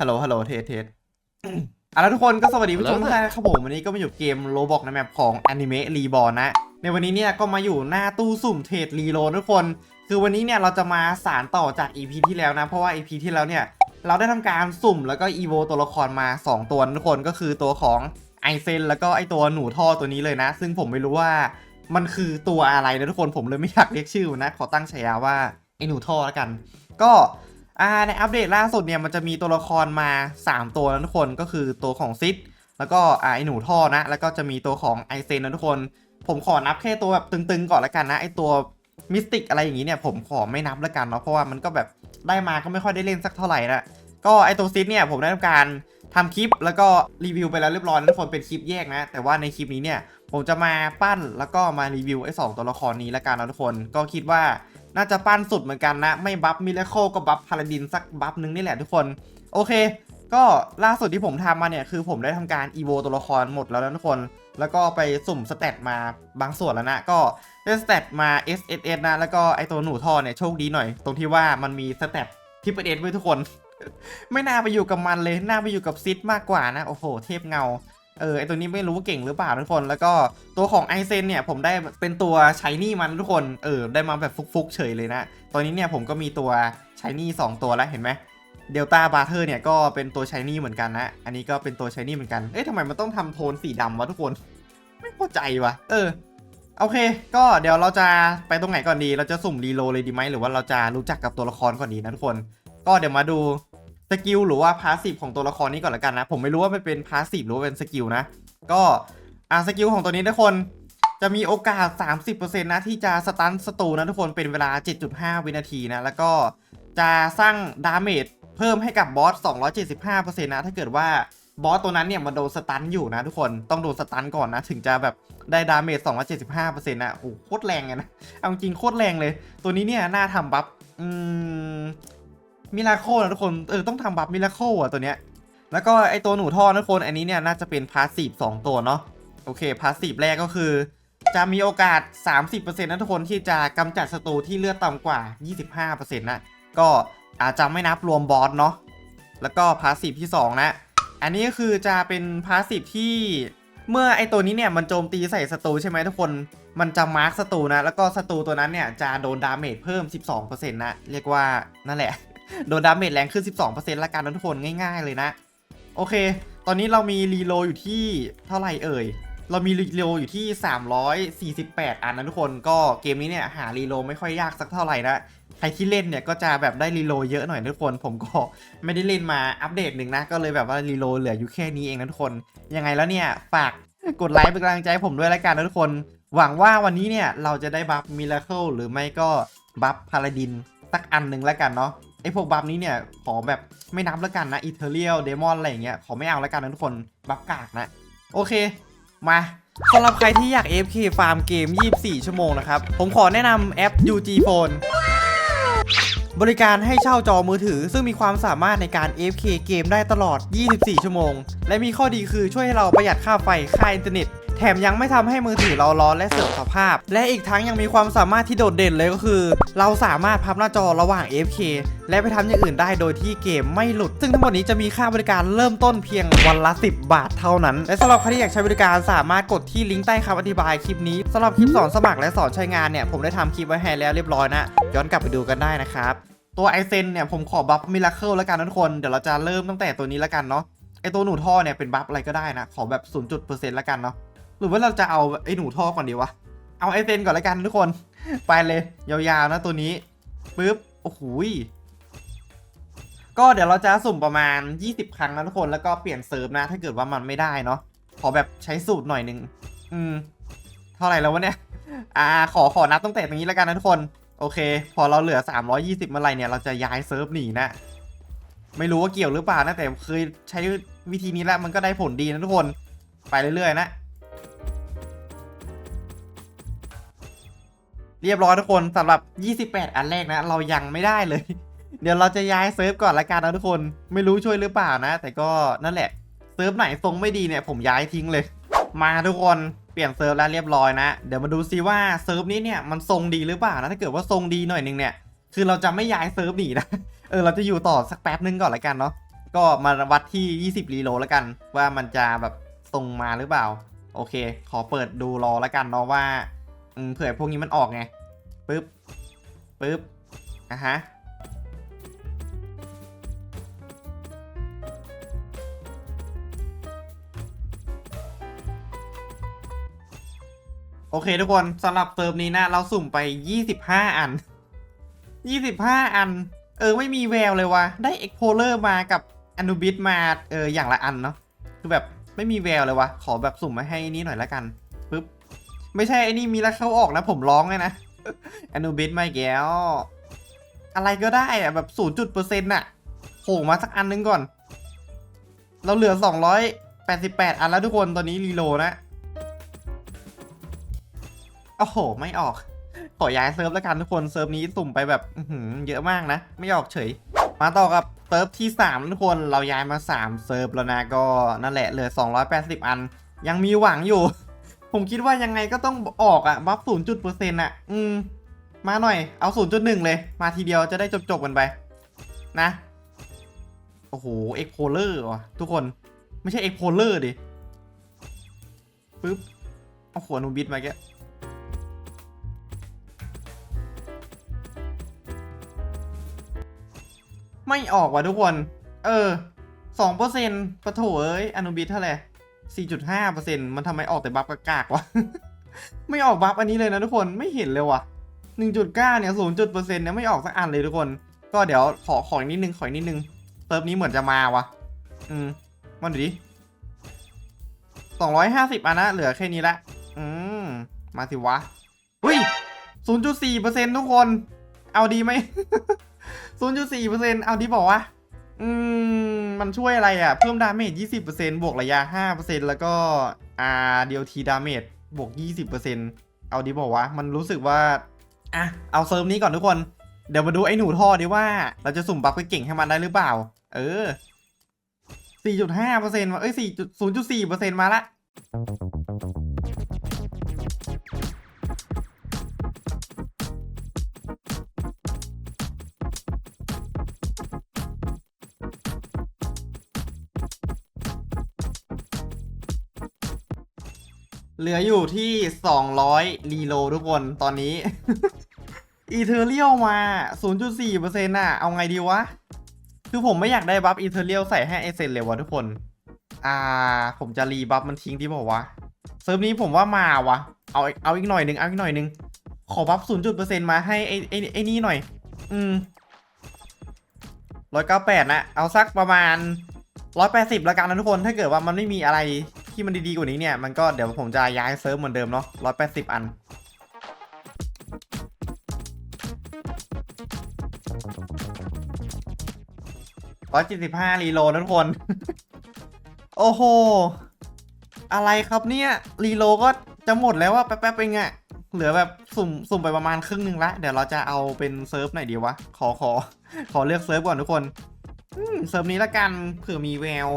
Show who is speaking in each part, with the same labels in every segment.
Speaker 1: ฮัลโหล ฮัลโหล เทสเทสเอาละทุกคนก็สวัสดีผู้ชม
Speaker 2: Hello
Speaker 1: ทุกท่านนะครับผมวันนี้ก็มาอยู่เกมโ o บอกในแมปของ Anime Reborn นะ ในวันนี้เนี่ยก็มาอยู่หน้าตู้สุ่มเทรดรีโลทุกคน คือวันนี้เนี่ยเราจะมาสารต่อจาก EP ที่แล้วนะ เพราะว่า EP ที่แล้วเนี่ยเราได้ทำการสุ่มแล้วก็อีโวตัวละครมา 2 ตัวนะทุกคนก็คือตัวของไอเซนแล้วก็ไอตัวหนูท่อตัวนี้เลยนะ ซึ่งผมไม่รู้ว่ามันคือตัวอะไรนะทุกคนผมเลยไม่อยากเรียกชื่อมันนะขอตั้งฉายาว่าไอหนูท่อแล้วกัน ก็ อ่าในอัปเดตล่าสุดเนี่ยมันจะมีตัวละครมา 3 ตัวนะทุกคนก็คือตัวของซิดแล้วก็อ่าไอหนูท่อนะ แล้วก็จะมีตัวของไอเซนนะทุกคน ผมขอนับแค่ตัวแบบตึงๆก่อนละกันนะไอตัวมิสติกอะไรอย่างนี้เนี่ยผมขอไม่นับละกันเนาะเพราะว่ามันก็แบบได้มาก็ไม่ค่อยได้เล่นสักเท่าไหร่นะก็ไอตัวซิดเนี่ยผมได้ทำการทำคลิปแล้วก็รีวิวไปแล้วเรียบร้อยนะทุกคนเป็นคลิปแยกนะ แต่ว่าในคลิปนี้เนี่ยผมจะมาปั้นแล้วก็มารีวิวไอ้สองตัวละครนี้ละกันนะทุกคน ก็คิดว่า น่าจะปั้นสุดเหมือนกันนะ ไม่บัฟมิเลโคก็บัฟพาราดินสักบัฟนึงนี่แหละทุกคน โอเค ก็ล่าสุดที่ผมทำมาเนี่ย คือผมได้ทำการอีโวตัวละครหมดแล้วนะทุกคน แล้วก็ไปสุ่มสเตตมาบางส่วนแล้วนะ ก็ได้สเตตมา S S S นะ แล้วก็ไอตัวหนูท่อเนี่ยโชคดีหน่อย ตรงที่ว่ามันมีสเตตที่ประเด็นไว้ทุกคน ไม่น่าไปอยู่กับมันเลย น่าไปอยู่กับซิดมากกว่านะ โอ้โห เทพเงา เออไอตัวนี้ไม่รู้ว่าเก่งหรือเปล่าทุกคน แล้วก็ตัวของไอเซนเนี่ยผมได้เป็นตัวชายนี่มันทุกคนเออได้มาแบบฟุกๆเฉยเลยนะ ตอนนี้เนี่ยผมก็มีตัวชายนี่สองตัวแล้วเห็นไหมเดลต้าบาร์เทอร์เนี่ยก็เป็นตัวชายนี่เหมือนกันนะ อันนี้ก็เป็นตัวชายนี่เหมือนกัน เอ๊ะทำไมมันต้องทำโทนสีดำวะทุกคน ไม่เข้าใจวะเออ โอเค ก็เดี๋ยวเราจะไปตรงไหนก่อนดี เราจะสุ่มรีโลเลยดีไหมหรือว่าเราจะรู้จักกับตัวละครก่อนดีนะทุกคน ก็เดี๋ยวมาดู สกิลหรือว่าพาสซีฟของตัวละครนี้ก่อนละกันนะ ผมไม่รู้ว่ามันเป็นพาสซีฟหรือว่าเป็นสกิลนะ ก็อ่าสกิลของตัวนี้ทุกคนจะมีโอกาส 30%นะที่จะสตันศัตรูนะทุกคนเป็นเวลา 7.5 วินาทีนะ แล้วก็จะสร้างดาเมจเพิ่มให้กับบอส 275%นะ ถ้าเกิดว่าบอสตัวนั้นเนี่ยมาโดนสตันอยู่นะทุกคนต้องโดนสตันก่อนนะ ถึงจะแบบได้ดาเมจ 275%นะโอ้โหโคตรแรงเลยนะ เอาจริงโคตรแรงเลย ตัวนี้เนี่ยน่าทำบัฟอืม มิราโคนะทุกคนเออต้องทำบัฟมิราโคอะตัวเนี้ยแล้วก็ไอตัวหนูท่อนะทุกคนอันนี้เนี่ยน่าจะเป็นพาสซีฟ2ตัวเนาะโอเคพาสซีฟแรกก็คือ จะมีโอกาส 30%นะทุกคนที่จะกำจัดศัตรูที่เลือดต่ำกว่า 25%นะก็อาจจะไม่นับรวมบอสเนาะแล้วก็พาสซีฟที่ 2 นะ อันนี้ก็คือจะเป็นพาสซีฟที่เมื่อไอตัวนี้เนี่ยมันโจมตีใส่ศัตรูใช่ไหมทุกคน มันจะมาร์คศัตรูนะ แล้วก็ศัตรูตัวนั้นเนี่ยจะโดนดาเมจเพิ่ม 12%นะ เรียกว่านั่นแหละ โดนดาเมจแรงขึ้น 12%ละกันนะทุกคนง่ายๆเลยนะ โอเค ตอนนี้เรามีรีโลอยู่ที่เท่าไหร่เอ่ย เรามีรีโลอยู่ที่ 348 อันนะทุกคนก็เกมนี้เนี่ยหารีโลไม่ค่อยยากสักเท่าไหร่นะใครที่เล่นเนี่ยก็จะแบบได้รีโลเยอะหน่อยนะทุกคน ผมก็ไม่ได้เล่นมาอัปเดตหนึ่งนะ ก็เลยแบบว่ารีโลเหลืออยู่แค่นี้เองนะทุกคน ยังไงแล้วเนี่ยฝากกดไลค์เป็นกำลังใจให้ผมด้วยละกันนะทุกคน หวังว่าวันนี้เนี่ยเราจะได้บัฟมิราเคิลหรือไม่ก็บัฟพาราดินสักอันหนึ่งแล้วกันเนาะ ไอพวกบัฟนี้เนี่ย ขอแบบไม่นับแล้วกันนะอีเทเรียลเดมอนอะไรอย่างเงี้ยขอไม่เอาแล้วกันนะทุกคนบัฟกากนะ โอเคมาสำหรับใครที่อยาก AFK ฟาร์มเกม 24 ชั่วโมงนะครับ ผมขอแนะนำแอป UG Phone บริการให้เช่าจอมือถือ ซึ่งมีความสามารถในการ AFK เกมได้ตลอด 24 ชั่วโมง และมีข้อดีคือช่วยให้เราประหยัดค่าไฟ ค่าอินเทอร์เน็ต แถมยังไม่ทำให้มือถือเราร้อนและเสื่อมสภาพ และอีกทั้งยังมีความสามารถที่โดดเด่นเลยก็คือ เราสามารถพับหน้าจอระหว่าง F K และไปทำอย่างอื่นได้โดยที่เกมไม่หลุด ซึ่งทั้งหมดนี้จะมีค่าบริการเริ่มต้นเพียงวันละ 10 บาทเท่านั้น และสำหรับใครที่อยากใช้บริการสามารถกดที่ลิงก์ใต้คำอธิบายคลิปนี้สำหรับคลิปสอนสมัครและสอนใช้งานเนี่ยผมได้ทำคลิปไว้ให้แล้วเรียบร้อยนะ ย้อนกลับไปดูกันได้นะครับตัวไอเซนเนี่ยผมขอบัฟมิราเคิลแล้วกันทุกคนเดี๋ยวเราจะเริ่มตั้งแต่ตัวนี้แล้วกันเนาะไอตัวหนูท่อเนี่ยเป็นบัฟอะไรก็ได้นะขอแบบ 0.% แล้วกันเนาะ หรือว่าเราจะเอาไอ้หนูท่อก่อนดีวะ เอาไอเซนก่อนล้วกันทุกคน ไปเลยยาวๆนะตัวนี้ปึ๊บ โอ้โหก็เดี๋ยวเราจะสุ่มประมาณ 20 ครั้งนะทุกคนแล้วก็เปลี่ยนเซิร์ฟนะ ถ้าเกิดว่ามันไม่ได้เนาะขอแบบใช้สูตรหน่อยหนึง อืม เท่าไหร่แล้ววะเนี่ย อ่า ขอขอนับตั้งแต่ตรงนี้แล้วกันนะทุกคน โอเค พอเราเหลือ 320 เมื่อไหรเนี่ยเราจะย้ายเซิร์ฟหนีนะ ไม่รู้ว่าเกี่ยวหรือเปล่านะแต่เคยใช้วิธีนี้แล้วมันก็ได้ผลดีนะทุกคน ไปเรื่อยๆนะ เรียบร้อยทุกคนสำหรับ 28 อันแรกนะ เรายังไม่ได้เลย เดี๋ยวเราจะย้ายเซิร์ฟก่อนละกันนะทุกคนไม่รู้ช่วยหรือเปล่านะ แต่ก็นั่นแหละเซิร์ฟไหนทรงไม่ดีเนี่ยผมย้ายทิ้งเลย มาทุกคนเปลี่ยนเซิร์ฟแล้วเรียบร้อยนะ เดี๋ยวมาดูซิว่าเซิร์ฟนี้เนี่ยมันทรงดีหรือเปล่านะถ้าเกิดว่าทรงดีหน่อยนึงเนี่ยคือเราจะไม่ย้ายเซิร์ฟหนีนะเออเราจะอยู่ต่อสักแป๊บนึงก่อนละกันเนาะก็มาวัดที่ 20รีโลแล้วกัน ว่ามันจะแบบตรงมาหรือเปล่า โอเค ขอเปิดดูรอล้วกันเนาะว่าเผื่อพวกนี้มันออกไง ปึ๊บปึ๊บอะฮะโอเคทุกคนสำหรับเติมนี้นะ เราสุ่มไป 25 อัน 25 อัน เออ ไม่มีแววเลยวะได้เอ็กโพเลอร์มากับอนุบิ t มาเอออย่างละอันเนาะคือแบบไม่มีแววเลยวะขอแบบสุ่มมาให้นี้หน่อยละกันปึ๊บไม่ใช่ไอ้นี่มีแล้วเข้าออกนะผมร้องเลยนะ อนุบิ t มาอีกแล้ว อะไรก็ได้อะแบบ 0.% อร์เซ็นต์อะโผล่มาสักอันนึงก่อน เราเหลือ288อันแล้วทุกคนตอนนี้รีโหลนะ โอ้โห ไม่ออก ขอย้ายเซิร์ฟแล้วกันทุกคน เซิร์ฟนี้สุ่มไปแบบเยอะมากนะ ไม่ออกเฉย มาต่อกับเซิร์ฟที่3ทุกคน เราย้ายมา3เซิร์ฟแล้วนะ ก็นั่นแหละ เหลือ280อัน ยังมีหวังอยู่ ผมคิดว่ายังไงก็ต้องออกอะบัฟ0จุดเปอร์เซ็นต์อะอืม มาหน่อยเอา0.1เลย มาทีเดียวจะได้จบๆกันไป นะ โอ้โหเอ็กโพเลอร์ว่ะทุกคนไม่ใช่เอ็กโพเลอร์ดิปึ๊บเอาหัวนูบิดมาแกไม่ออกว่ะทุกคน เออสองเปอร์เซ็นต์ปะโถเอ้ยอนุบิทเท่าไหร่ สี่จุดห้าเปอร์เซ็นต์มันทำไมออกแต่บัฟกากๆวะ ไม่ออกบัฟอันนี้เลยนะทุกคนไม่เห็นเลยวะหนึ่งจุดเก้าเนี่ยศูนย์จุดเปอร์เซ็นต์เนี่ยไม่ออกสักอันเลยทุกคน ก็เดี๋ยวขอขออีกนิดนึงขออีกนิดนึงเติมนี้เหมือนจะมาวะอืมมาดูดิสองร้อยห้าสิบอันนะเหลือแค่นี้ละอืมมาสิวะอุ้ยศูนย์จุดสี่เปอร์เซ็นต์ทุกคน เอาดีไหมศูนย์จุดสี่เปอร์เซ็นต์เอาดีบอกว่า อืม มันช่วยอะไรอะ เพิ่มดาเมจยี่สิบเปอร์เซ็นต์บวกระยะห้าเปอร์เซ็นต์แล้วก็อ่าเดียวทีดาเมจบวกยี่สิบเปอร์เซ็นต์เอาดีบอกว่ามันรู้สึกว่า อะ เอาเซิร์ฟนี้ก่อนทุกคน เดี๋ยวมาดูไอ้หนูท่อดีว่า เราจะสุ่มบัฟไปเก่งให้มันได้หรือเปล่า เออสี่จุดห้าเปอร์เซ็นต์เอ้ยสี่จุดศูนย์จุดสี่เปอร์เซ็นต์มาละ เหลืออยู่ที่ 200 รีโลทุกคนตอนนี้ อีเทอร์เรียลมา 0.4%น่ะ เอาไงดีวะ คือผมไม่อยากได้บัฟอีเทอร์เรียลใส่ให้ไอเซนเลยวะทุกคน อ่า ผมจะรีบัฟมันทิ้งที่บอกว่าวะเซิร์ฟนี้ผมว่ามาวะเอาเอาอีกหน่อยหนึ่งเอาอีกหน่อยหนึ่งขอบัฟ 0.% มาให้ไอไอไอนี่หน่อย อืมร้อยเก้าแปดนะ เอาสักประมาณร้อยแปดสิบละกันนะทุกคน ถ้าเกิดว่ามันไม่มีอะไร ที่มันดีๆกว่านี้เนี่ยมันก็เดี๋ยวผมจะย้ายเซิร์ฟเหมือนเดิมเนาะร้อยแปดสิบอัน ร้อยเจ็ดสิบห้ารีโหลดนะทุกคน โอ้โห อะไรครับเนี่ยรีโหลดก็จะหมดแล้วว่าแป๊บๆเองอะเหลือแบบสุ่มสุ่มไปประมาณครึ่งหนึ่งละเดี๋ยวเราจะเอาเป็นเซิร์ฟไหนดีวะ ขอขอ ขอเลือกเซิร์ฟก่อนทุกคนเซิร์ฟนี้ละกันเผื่อมีแวว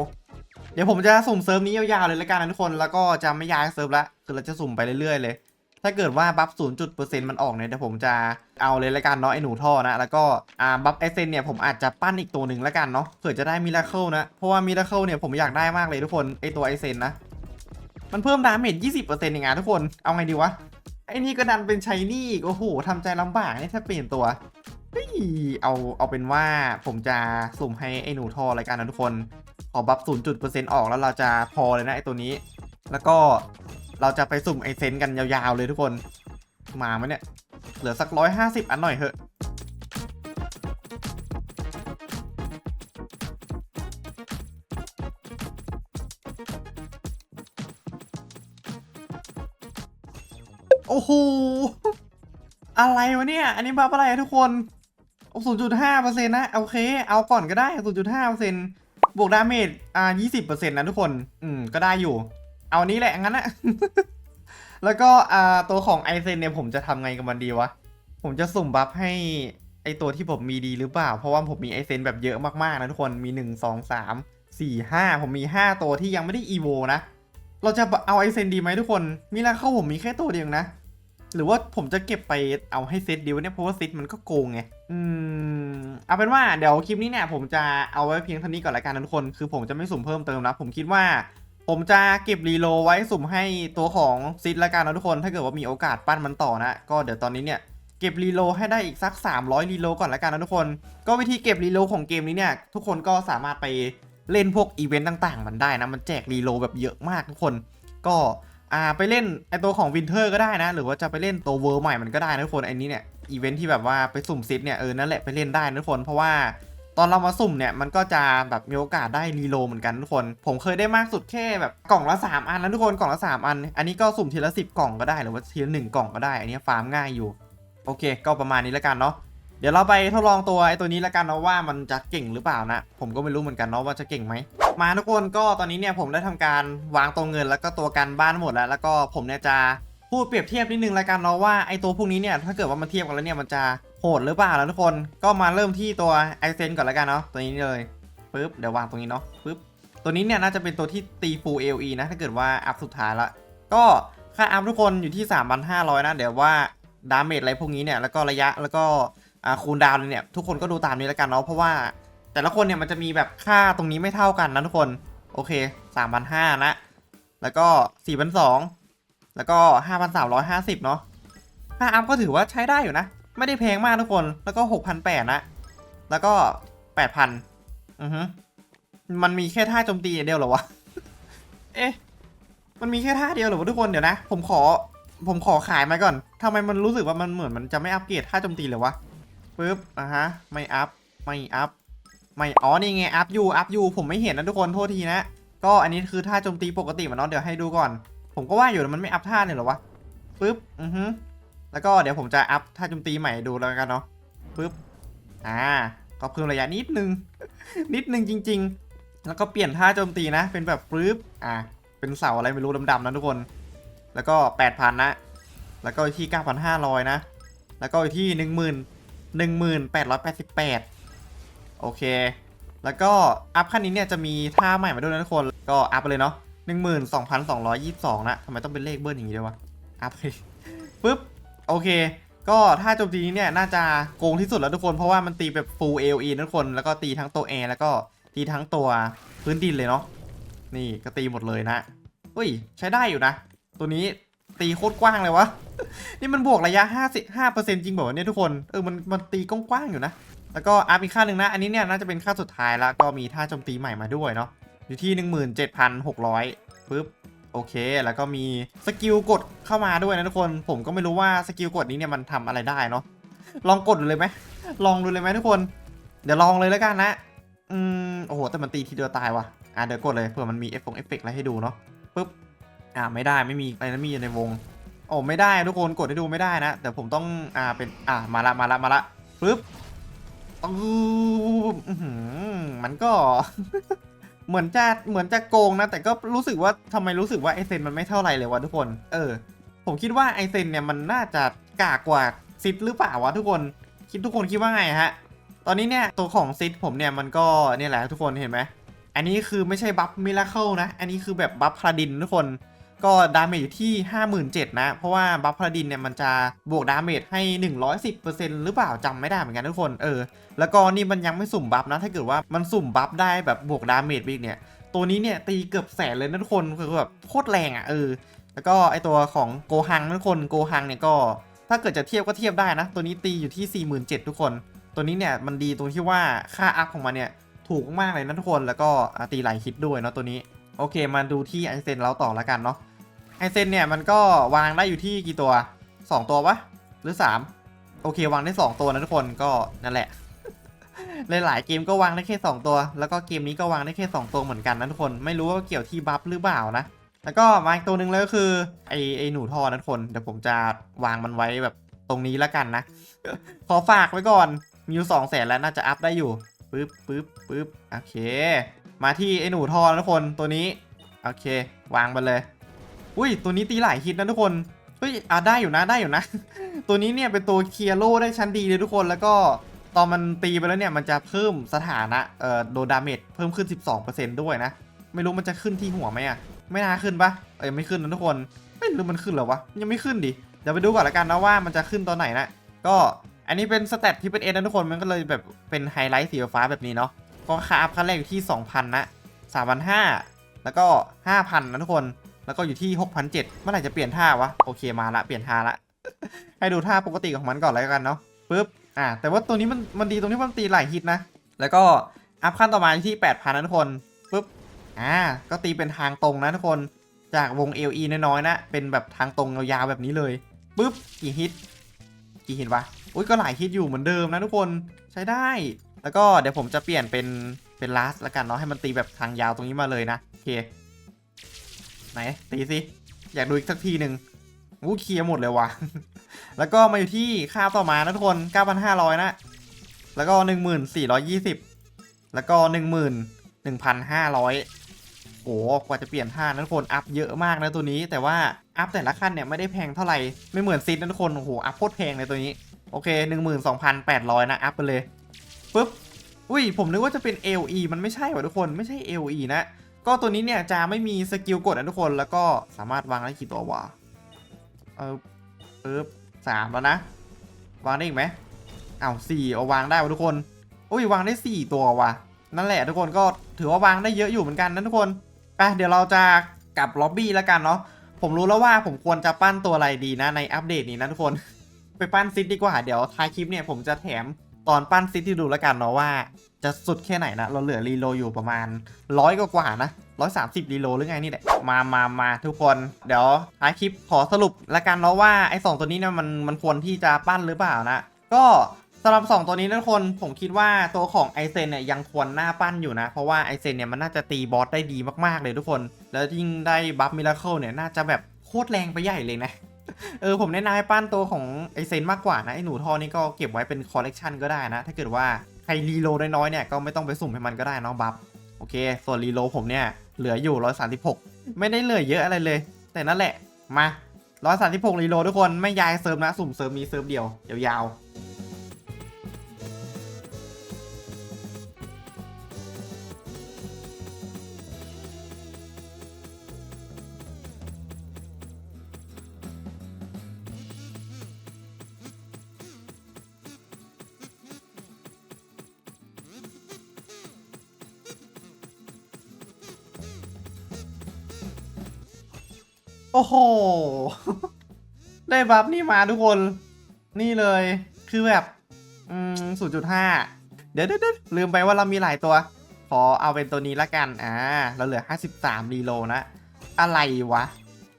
Speaker 1: ดี๋ยวผมจะสุ่มเซิร์ฟนี้ยาวๆเลยละกันนะทุกคนแล้วก็จะไม่ย้ายเซิร์ฟละคือเราจะสุ่มไปเรื่อยๆเลย ถ้าเกิดว่าบัฟ0จุดเปอร์เซ็นต์มันออกเนี่ยเดี๋ยวผมจะเอาเลยละกันเนาะไอหนูท่อนะแล้วก็อ่าบัฟไอเซนเนี่ยผมอาจจะปั้นอีกตัวหนึ่งละกันเนาะเผื่อจะได้มิราเคิลนะเพราะว่ามิราเคิลเนี่ยผมอยากได้มากเลยทุกคนไอตัวไอเซนนะมันเพิ่มดาเมจ20%เองอะทุกคนเอาไงดีวะไอ้นี่ก็ดันเป็นชายนี่อีกโอ้โหทำใจลำบากเนี่ยถ้าเปลี่ยนตัวเฮ้ยเอาเอาเป็นว่าผมจะสุ่มให้ไอ้หนูทอรายการนะทุกคน ขอบัฟ0จุดเปอร์เซ็นต์ออกแล้วเราจะพอเลยนะไอตัวนี้ แล้วก็เราจะไปสุ่มไอเซนกันยาวๆเลยทุกคน มาไหมเนี่ย เหลือสักร้อยห้าสิบอันหน่อยเถอะโอ้โห อะไรวะเนี่ย อันนี้บัฟอะไรทุกคนศูนย์จุดห้าเปอร์เซ็นต์นะ โอเค เอาก่อนก็ได้ศูนย์จุดห้าเปอร์เซ็นต์ บวกดาเมจอ่ายี่สิบเปอร์เซ็นต์นะทุกคน อืม ก็ได้อยู่ เอานี้แหละ งั้นนะ แล้วก็อ่าตัวของไอเซนเนี่ยผมจะทำไงกับมันดีวะ ผมจะสุ่มบัฟให้ไอตัวที่ผมมีดีหรือเปล่า เพราะว่าผมมีไอเซนแบบเยอะมากๆนะทุกคน มีหนึ่งสองสามสี่ห้าผมมีห้าตัวที่ยังไม่ได้อีโวนะ เราจะเอาไอเซนดีไหมทุกคน มีราเข้าผมมีแค่ตัวเดียวนะ หรือว่าผมจะเก็บไปเอาให้เซตดีวเนี่ย เพราะว่าเซตมันก็โกงไง อืม เอาเป็นว่าเดี๋ยวคลิปนี้เนี่ยผมจะเอาไว้เพียงเท่านี้ก่อนละกันนะทุกคน คือผมจะไม่สุ่มเพิ่มเติมนะ ผมคิดว่า ผมจะเก็บรีโลไว้สุ่มให้ตัวของซิดละกันนะทุกคน ถ้าเกิดว่ามีโอกาสปั้นมันต่อนะ ก็เดี๋ยวตอนนี้เนี่ยเก็บรีโลให้ได้อีกสัก 300รีโลก่อนละกันนะทุกคน ก็วิธีเก็บรีโลของเกมนี้เนี่ยทุกคนก็สามารถไปเล่นพวกอีเวนต์ต่างๆ มันได้นะ มันแจกรีโลแบบเยอะมากทุกคน ก็อ่าไปเล่นไอตัวของวินเทอร์ก็ได้นะ หรือว่าจะไปเล่นตัวเวอร์ใหม่มันก็ได้นะทุกคนไอ้นี้เนี่ย อีเวนท์ที่แบบว่าไปสุ่มซิดเนี่ยเออนั่นแหละไปเล่นได้นะทุกคนเพราะว่าตอนเรามาสุ่มเนี่ยมันก็จะแบบมีโอกาสได้รีโลเหมือนกันทุกคน ผมเคยได้มากสุดแค่แบบกล่องละ 3 อันนะทุกคนกล่องละ 3 อัน อันนี้ก็สุ่มทีละ 10 กล่องก็ได้หรือว่าทีละหนึ่งกล่องก็ได้ อันนี้ฟาร์มง่ายอยู่ โอเค ก็ประมาณนี้แล้วกันเนาะเดี๋ยวเราไปทดลองตัวไอ้ตัวนี้แล้วกันเนาะว่ามันจะเก่งหรือเปล่านะ ผมก็ไม่รู้เหมือนกันเนาะว่าจะเก่งไหมมาทุกคนก็ตอนนี้เนี่ยผมได้ทำการวางตัวเงินแล้วก็ตัวการบ้านหมดแล้ว แล้วก็ผมเนี่ยจะ พูดเปรียบเทียบนิดนึงล้วกันเนาะว่าไอตัวพวกนี้เนี่ยถ้าเกิดว่ามันเทียบกันแล้วเนี่ยมันจะโหดหรือเปล่าแล้วทุกคนก็มาเริ่มที่ตัวไอเซนก่อนแล้วกันเนาะตัวนี้เลยปึ๊บเดี๋ยววางตรงนี้เนาะปึ๊บตัวนี้เนี่ยน่าจะเป็นตัวที่ตีฟูเอลีนะถ้าเกิดว่าอัพสุดท้ายละก็ค่าอัพทุกคนอยู่ที่ 3,500 นะ เดี๋ยวว่าดาเมจอะไรพวกนี้เนี่ยแล้วก็ระยะแล้วก็คูลดาวน์เนี่ยทุกคนก็ดูตามนี้แล้วกันเนาะเพราะว่าแต่ละคนเนี่ยมันจะมีแบบค่าตรงนี้ไม่เท่ากันนะทุกคน โอเค 3,500นะแล้วก็4,200 แล้วก็ 5,350 เนาะค่าอัพก็ถือว่าใช้ได้อยู่นะ ไม่ได้แพงมากทุกคน แล้วก็ 6,800นะ แล้วก็ 8,000 อือฮึมันมีแค่ท่าโจมตีเดียวเหรอวะ เอ๊ะ มันมีแค่ท่าเดียวเหรอวะทุกคนเดี๋ยวนะ ผมขอ ผมขอขายมาก่อนทำไมมันรู้สึกว่ามันเหมือนมันจะไม่อัปเกรดท่าโจมตีเลยวะปึ๊บอะฮะ ไม่อัพ ไม่อัพ ไม่ อ๋อ นี่ไง อัพยูอัพยูผมไม่เห็นนะทุกคน โทษทีนะ ก็อันนี้คือท่าโจมตีปกติมันเนาะ เดี๋ยวให้ดูก่อน ผมก็ว่าอยู่มันไม่อัพท่าเนี่ยหรอวะปึ๊บอือฮึแล้วก็เดี๋ยวผมจะอัพท่าโจมตีใหม่ดูแล้วกันเนาะปึ๊บอ่าก็เพิ่มระยะนิดนึง นิดนึงจริง ๆ แล้วก็เปลี่ยนท่าโจมตีนะ เป็นแบบปึ๊บอ่าเป็นเสาอะไรไม่รู้ดำๆนะทุกคน แล้วก็ 8,000 นะ แล้วก็ที่ 9,500 นะ แล้วก็ที่ 10,000 1888 โอเค แล้วก็อัพขั้นนี้เนี่ยจะมีท่าใหม่มาด้วยนะทุกคน ก็อัพไปเลยเนาะ 12,222นะทำไมต้องเป็นเลขเบิ้ลอย่างนี้ด้วยวะอัพเลยปึ๊บ โอเค ก็ท่าโจมตีนี้เนี่ยน่าจะโกงที่สุดแล้วทุกคน เพราะว่ามันตีแบบ full AOE นะทุกคน แล้วก็ตีทั้งตัว A แล้วก็ตีทั้งตัวพื้นดินเลยเนาะ นี่ก็ตีหมดเลยนะอุ้ย ใช้ได้อยู่นะ ตัวนี้ตีโคตรกว้างเลยวะ นี่มันบวกระยะ 55%จริงบอกว่าวะเนี่ยทุกคน เออ มัน มันตีกว้างๆอยู่นะ แล้วก็อัพอีกค่าหนึ่งนะ อันนี้เนี่ยน่าจะเป็นค่าสุดท้ายแล้ว ก็มีท่าโจมตีใหม่มาด้วยเนาะ อยู่ที่ 17,600ปึ๊บโอเค แล้วก็มีสกิลกดเข้ามาด้วยนะทุกคน ผมก็ไม่รู้ว่าสกิลกดนี้เนี่ยมันทำอะไรได้เนาะ ลองกดดูเลยไหม ลองดูเลยไหมทุกคน เดี๋ยวลองเลยแล้วกันนะ อืม โอ้โห แต่มันตีทีเดียวตายว่ะ อะเดี๋ยวกดเลยเผื่อมันมีเอฟเอฟเฟกต์อะไรให้ดูเนาะ ปึ๊บ อ่าไม่ได้ไม่มีอะไรนั้นมีอยู่ในวง โอ้ไม่ได้ทุกคนกดให้ดูไม่ได้นะ แต่ผมต้อง อ่า เป็น อ่ามาละมาละมาละปึ๊บอือมันก็ เหมือนจะเหมือนจะโกงนะ แต่ก็รู้สึกว่าทำไมรู้สึกว่าไอเซนมันไม่เท่าไหร่เลยวะทุกคน เออ ผมคิดว่าไอเซนเนี่ยมันน่าจะกากกว่าซิดหรือเปล่าวะทุกคนคิดทุกคนคิดว่าไงฮะ ตอนนี้เนี่ยตัวของซิดผมเนี่ยมันก็เนี่ยแหละทุกคนเห็นไหมอันนี้คือไม่ใช่บัฟมิราเคิลนะ อันนี้คือแบบบัฟพลาดินทุกคน ก็ดาเมจอยู่ที่ 57,000นะ เพราะว่าบัฟพลาดินเนี่ยมันจะบวกดาเมจให้ 110%หรือเปล่าจำไม่ได้เหมือนกันทุกคนเออแล้วก็นี่มันยังไม่สุ่มบัฟนะ ถ้าเกิดว่ามันสุ่มบัฟได้แบบบวกดาเมจไปอีกเนี่ยตัวนี้เนี่ยตีเกือบแสนเลยนะทุกคนคือแบบโคตรแรงอะเออแล้วก็ไอตัวของโกฮังทุกคนโกฮังเนี่ยก็ถ้าเกิดจะเทียบก็เทียบได้นะ ตัวนี้ตีอยู่ที่ 47,000ทุกคน ตัวนี้เนี่ยมันดีตรงที่ว่าค่าอัพของมันเนี่ยถูกมากเลยนะทุกคนแล้วก็ตีหลายฮิตด้วยเนาะตัวนี้ โอเคมาดูที่ไอเซนเราต่อแล้วกันเนาะ ไอเซนเนี่ยมันก็วางได้อยู่ที่กี่ตัว 2 ตัวปะหรือ 3 โอเควางได้ 2 ตัวนะทุกคนก็นั่นแหละ หลายๆเกมก็วางได้แค่ 2 ตัว แล้วก็เกมนี้ก็วางได้แค่ 2 ตัวเหมือนกันนะทุกคนไม่รู้ว่าเกี่ยวที่บัฟหรือเปล่านะแล้วก็มาอีกตัวหนึ่งเลยก็คือไอไอหนูทอนะทุกคนเดี๋ยวผมจะวางมันไว้แบบตรงนี้แล้วกันนะขอฝากไว้ก่อนมีอยู่สองแสนแล้วน่าจะอัพได้อยู่ปึ๊บปึ๊บปึ๊บโอเค มาที่ไอหนูทอนะทุกคนตัวนี้โอเค วางไปเลย อุ้ย ตัวนี้ตีหลายฮิตนะทุกคน เฮ้ยอะได้อยู่นะได้อยู่นะ ตัวนี้เนี่ยเป็นตัวเคลียร์โลได้ชั้นดีเลยทุกคน แล้วก็ตอนมันตีไปแล้วเนี่ยมันจะเพิ่มสถานะเอ่อโดนดาเมจเพิ่มขึ้น 12%ด้วยนะ ไม่รู้มันจะขึ้นที่หัวไหมอะ ไม่น่าขึ้นปะเอ้ยไม่ขึ้นนะทุกคน ไม่รู้มันขึ้นหรอวะ ยังไม่ขึ้นดิ เดี๋ยวไปดูก่อนละกันนะว่ามันจะขึ้นตอนไหนนะ ก็อันนี้เป็นสเตตที่เป็นเอนะทุกคน มันก็เลยแบบเป็นไฮไลท์สีฟ้าแบบนี้เนาะ ก็คาอัพขั้นแรกอยู่ที่ 2,000 นะ 3,500 แล้วก็ 5,000 นะทุกคน แล้วก็อยู่ที่6,700เมื่อไหร่จะเปลี่ยนท่าวะโอเคมาละเปลี่ยนท่าละ ให้ดูท่าปกติของมันก่อนแล้วกันเนาะปึ๊บอ่าแต่ว่าตัวนี้มันมันดีตรงที่มันตีหลายฮิตนะ แล้วก็อัพขั้นต่อมาที่8,000นะทุกคนปึ๊บอ่าก็ตีเป็นทางตรงนะทุกคนจากวง LE น้อยๆนะ เป็นแบบทางตรงยาวๆแบบนี้เลยปึ๊บกี่ฮิตกี่ฮิตวะอุ้ยก็หลายฮิตอยู่เหมือนเดิมนะทุกคนใช้ได้ แล้วก็เดี๋ยวผมจะเปลี่ยนเป็นเป็นลาสแล้วกันเนาะให้มันตีแบบทางยาวตรงนี้มาเลยนะโอเค ไหนตีสิอยากดูอีกสักทีหนึ่งอู้เคลียร์หมดเลยว่ะ แล้วก็มาอยู่ที่ค่าต่อมานะทุกคน 9,500 นะ แล้วก็ 1420 แล้วก็ 11,500โอ้กว่าจะเปลี่ยนท่านะทุกคนอัพเยอะมากนะตัวนี้ แต่ว่าอัพแต่ละขั้นเนี่ยไม่ได้แพงเท่าไหร่ ไม่เหมือนซิดนะทุกคนโอ้โหอัพโคตรแพงเลยตัวนี้ โอเค 12,800 นะอัพไปเลยปุ๊บ อุ้ยผมนึกว่าจะเป็น LE มันไม่ใช่ว่ะทุกคนไม่ใช่ LE นะ ก็ตัวนี้เนี่ยจะไม่มีสกิลกดนะทุกคนแล้วก็สามารถวางได้กี่ตัววะเออปึ๊บสามแล้วนะ วางได้อีกไหมอ้าวสี่เอาวางได้วะทุกคนอุ้ยวางได้สี่ตัวว่ะนั่นแหละทุกคนก็ถือว่าวางได้เยอะอยู่เหมือนกันนะทุกคนไปเดี๋ยวเราจะกลับล็อบบี้แล้วกันเนาะผมรู้แล้วว่าผมควรจะปั้นตัวอะไรดีนะในอัปเดตนี้นะทุกคน ไปปั้นซิดดีกว่าเดี๋ยวท้ายคลิปเนี่ยผมจะแถม ตอนปั้นซิดที่ดูแล้วกันเนาะว่า จะสุดแค่ไหนนะ เราเหลือรีโลอยู่ประมาณร้อยกว่าๆนะร้อยสามสิบรีโลหรือไงนี่แหละ มามามาทุกคน เดี๋ยวท้ายคลิปขอสรุปแล้วกันเนาะว่าไอ้สองตัวนี้เนี่ยมันมันควรที่จะปั้นหรือเปล่านะ ก็สำหรับสองตัวนี้ทุกคนผมคิดว่าตัวของไอเซนเนี่ยยังควรหน้าปั้นอยู่นะ เพราะว่าไอเซนเนี่ยมันน่าจะตีบอสได้ดีมากๆเลยทุกคน แล้วยิ่งได้บัฟมิราเคิลเนี่ยน่าจะแบบโคตรแรงไปใหญ่เลยนะ เออผมแนะนำให้ปั้นตัวของไอเซนมากกว่านะไอหนูทอนี่ก็เก็บไว้เป็นคอลเลกชันก็ได้นะ ถ้าเกิดว่าใครรีโลน้อยๆเนี่ยก็ไม่ต้องไปสุ่มให้มันก็ได้เนาะบัฟโอเค ส่วนรีโลผมเนี่ยเหลืออยู่ 136 ไม่ได้เหลือเยอะอะไรเลย แต่นั่นแหละมา 136รีโลทุกคนไม่ยายเซิร์ฟนะ สุ่มเซิร์ฟมีเซิร์ฟเดียวยาวๆ โอ้โห ได้บัฟนี่มาทุกคน นี่เลย คือแบบ อืมศูนย์จุดห้าเดี๋ยวเดี๋ยวเดี๋ยวลืมไปว่าเรามีหลายตัว ขอเอาเป็นตัวนี้ละกัน อ่า เราเหลือ53รีโลนะ อะไรวะ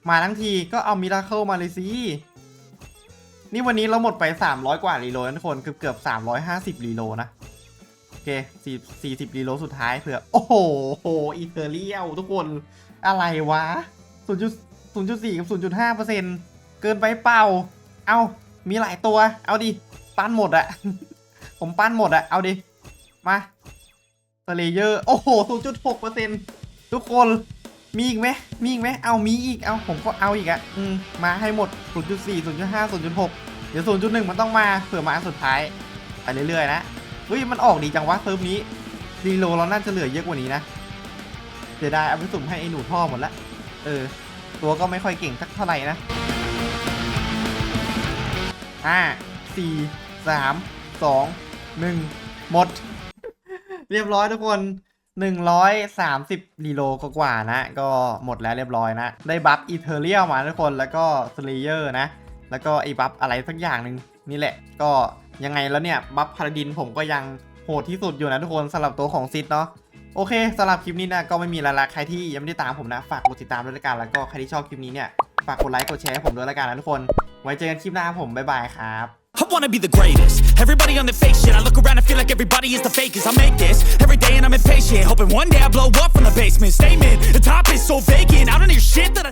Speaker 1: มาทั้งทีก็เอามิราเคิลมาเลยสิ นี่วันนี้เราหมดไป300กว่ารีโลนะทุกคน เกือบเกือบ350รีโลนะ โอเค4 40รีโลสุดท้ายเผื่อ โอ้โห อีเทอร์เรียลทุกคน อะไรวะ0 0.4 กับ 0.5เปอร์เซ็นต์เกินไปเปล่า เอามีหลายตัว เอาดิ ปั้นหมดอะ ผมปั้นหมดอะเอาดิ มาสเลเยอร์ โอ้โห 0.6เปอร์เซ็นต์ทุกคน มีอีกไหมมีอีกไหมเอามีอีก เอาผมก็เอาอีกอะอืมมาให้หมด 0.4 0.5 0.6 เดี๋ยว 0.1 มันต้องมา เผื่อมาอันสุดท้าย ไปเรื่อยๆนะเฮ้ย มันออกดีจังวะเซิร์ฟนี้รีโลเราน่าจะเหลือเยอะกว่านี้นะเสียดายเอาไปสุ่มให้ไอ้หนูท่อหมดละ เออ ตัวก็ไม่ค่อยเก่งสักเท่าไหร่นะห้าสี่สามสองหนึ่งหมด เรียบร้อยทุกคน130รีโลกว่านะ ก็หมดแล้วเรียบร้อยนะ ได้บัฟอีเทอร์เรียลมาทุกคนแล้วก็สเลเยอร์นะ แล้วก็ไอ้บัฟอะไรสักอย่างหนึ่งนี่แหละ ก็ยังไงแล้วเนี่ย บัฟพาราดินผมก็ยังโหดที่สุดอยู่นะทุกคนสำหรับตัวของซิดเนาะ โอเคสำหรับคลิปนี้นะก็ไม่มีละละใครที่ยังไม่ได้ตามผมนะ ฝากกดติดตามด้วยละกันแล้วก็ใครที่ชอบคลิปนี้เนี่ยฝากกดไลค์กดแชร์ให้ผมด้วยละกันนะทุกคน ไว้เจอกันคลิปหน้าผมบ๊ายบายครับ
Speaker 2: I wanna be the greatest. Everybody on the fake shit. I look around and feel like everybody is the fakest. I make this every day and I'm impatient. Hoping one day I blow up from the basement. Statement, the top is so vacant. I don't hear shit that I.